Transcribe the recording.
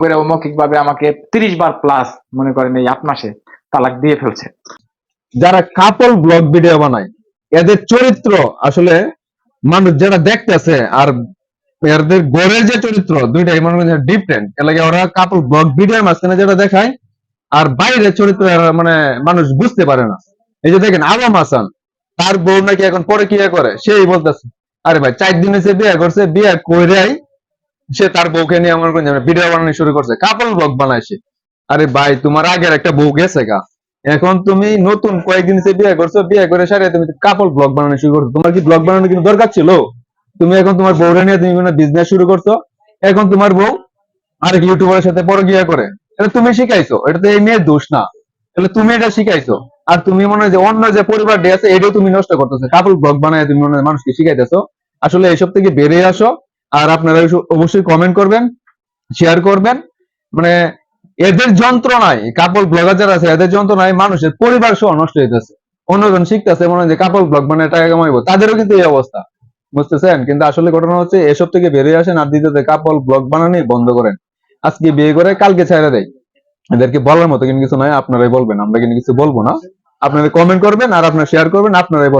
করে মৌখিক ভাবে আমাকে তিরিশ বার প্লাস মনে করেন এই আট মাসে তালাক দিয়ে ফেলছে। যারা কাপল ব্লগ ভিডিও বানায়, এদের চরিত্র আসলে মানুষ যারা দেখতেছে আর এদের যে চরিত্র, দুইটাই মনে করেন ডিফারেন্ট এলাকা ওরা কাপল ব্লগ মাঝখানে যেটা দেখায়, আর বাইরের চরিত্র মানে মানুষ বুঝতে পারে না। এই যে দেখেন আলম হাসান, তার বউ নাকি এখন পরে কি করে? সেই বলতেছে, আরে ভাই, চার দিনে বিয়ে করছে, বিয়ে কইরাই সে তার বউকে নিয়ে আমার ভিডিও বানানো শুরু করছে। কাপল ব্লগ বানায় সে আরে ভাই, তোমার আগের একটা বউ গেছে গা। এখন তুমি নতুন কয়েকদিন সে বিয়ে করছ, বিয়ে করে সারে তুমি কাপল ব্লগ বানানো শুরু করছ। তোমার কি ব্লগ বানানোর কিন্তু দরকার ছিল? তুমি এখন তোমার বউরে নিয়ে তুমি বিজনেস শুরু করছ? এখন তোমার বউ আরেক ইউটিউবারের সাথে পরে গিয়ে করে। এটা তুমি শিখাইছো, এটা তো এই মেয়ের দোষ না। তাহলে তুমি এটা শিখাইছো। আর তুমি মনে হয় যে অন্য যে পরিবার ডে আছে, এটাও তুমি নষ্ট করতেছো। কাপল ব্লগ বানায় তুমি মনে হয় মানুষকে শিখাইতেছো। আসলে এইসব থেকে বেরিয়ে আসো। আর আপনারা অবশ্যই কমেন্ট করবেন শেয়ার করবেন। মানে এদের যন্ত্রণায় কাপল ব্লগার যারা আছে, এদের যন্ত্রণায় মানুষের পরিবার সহ নষ্ট হইতেছে। অন্যজন শিখতেছে, মনে হয় যে কাপল ব্লগ মানে টাকা কামাইবো, তাদেরও কিন্তু এই অবস্থা। বুঝতেছেন? কিন্তু আসলে ঘটনা হচ্ছে, এসব থেকে বেরিয়ে আসেন আর দ্বিতীয়তে কাপল ব্লগ বানানোই বন্ধ করেন। আজকে বিয়ে করে কালকে ছেড়ে দেয়। এদেরকে বলার মতো কিন্তু কিছু নয় আপনারাই বলবেন, আমরা কিন্তু কিছু বলব না। আপনারা কমেন্ট করবেন আর আপনারা শেয়ার করবেন, আপনারাই।